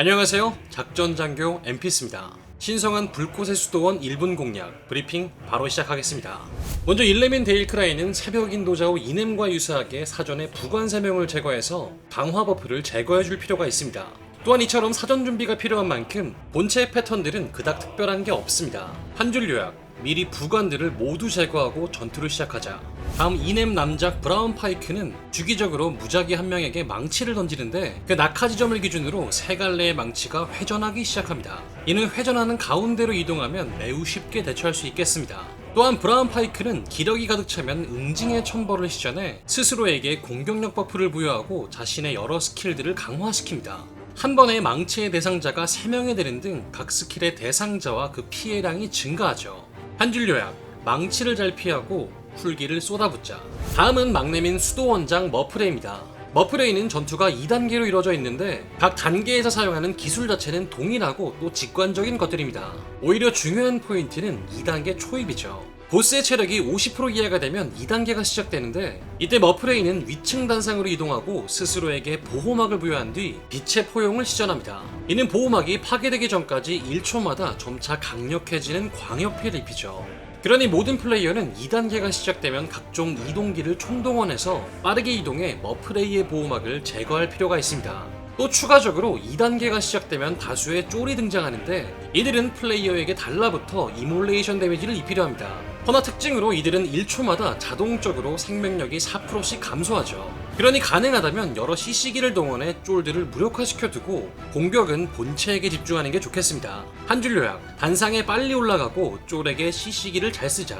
안녕하세요. 작전장교 MP스입니다. 신성한 불꽃의 수도원 1분 공략 브리핑 바로 시작하겠습니다. 먼저 일레민 데일크라인은 새벽 인도자 후 이넴과 유사하게 사전에 부관 세명을 제거해서 강화 버프를 제거해 줄 필요가 있습니다. 또한 이처럼 사전 준비가 필요한 만큼 본체의 패턴들은 그닥 특별한 게 없습니다. 한 줄 요약, 미리 부관들을 모두 제거하고 전투를 시작하자. 다음 이넴 남작 브라운 파이크는 주기적으로 무작위 한 명에게 망치를 던지는데 그 낙하 지점을 기준으로 세 갈래의 망치가 회전하기 시작합니다. 이는 회전하는 가운데로 이동하면 매우 쉽게 대처할 수 있겠습니다. 또한 브라운 파이크는 기력이 가득 차면 응징의 첨벌을 시전해 스스로에게 공격력 버프를 부여하고 자신의 여러 스킬들을 강화시킵니다. 한 번에 망치의 대상자가 3명이 되는 등 각 스킬의 대상자와 그 피해량이 증가하죠. 한 줄 요약, 망치를 잘 피하고 풀기를 쏟아붓자. 다음은 막내민 수도원장 머프레입니다. 머프레이는 전투가 2단계로 이루어져 있는데 각 단계에서 사용하는 기술 자체는 동일하고 또 직관적인 것들입니다. 오히려 중요한 포인트는 2단계 초입이죠. 보스의 체력이 50% 이하가 되면 2단계가 시작되는데 이때 머프레이는 위층 단상으로 이동하고 스스로에게 보호막을 부여한 뒤 빛의 포용을 시전합니다. 이는 보호막이 파괴되기 전까지 1초마다 점차 강력해지는 광역 피해를 입히죠. 그러니 모든 플레이어는 2단계가 시작되면 각종 이동기를 총동원해서 빠르게 이동해 머프레이의 보호막을 제거할 필요가 있습니다. 또 추가적으로 2단계가 시작되면 다수의 쫄이 등장하는데 이들은 플레이어에게 달라붙어 이몰레이션 데미지를 입히려 합니다. 허나 특징으로 이들은 1초마다 자동적으로 생명력이 4%씩 감소하죠. 그러니 가능하다면 여러 CC기를 동원해 쫄들을 무력화시켜 두고 공격은 본체에게 집중하는 게 좋겠습니다. 한 줄 요약, 단상에 빨리 올라가고 쫄에게 CC기를 잘 쓰자.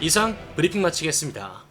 이상 브리핑 마치겠습니다.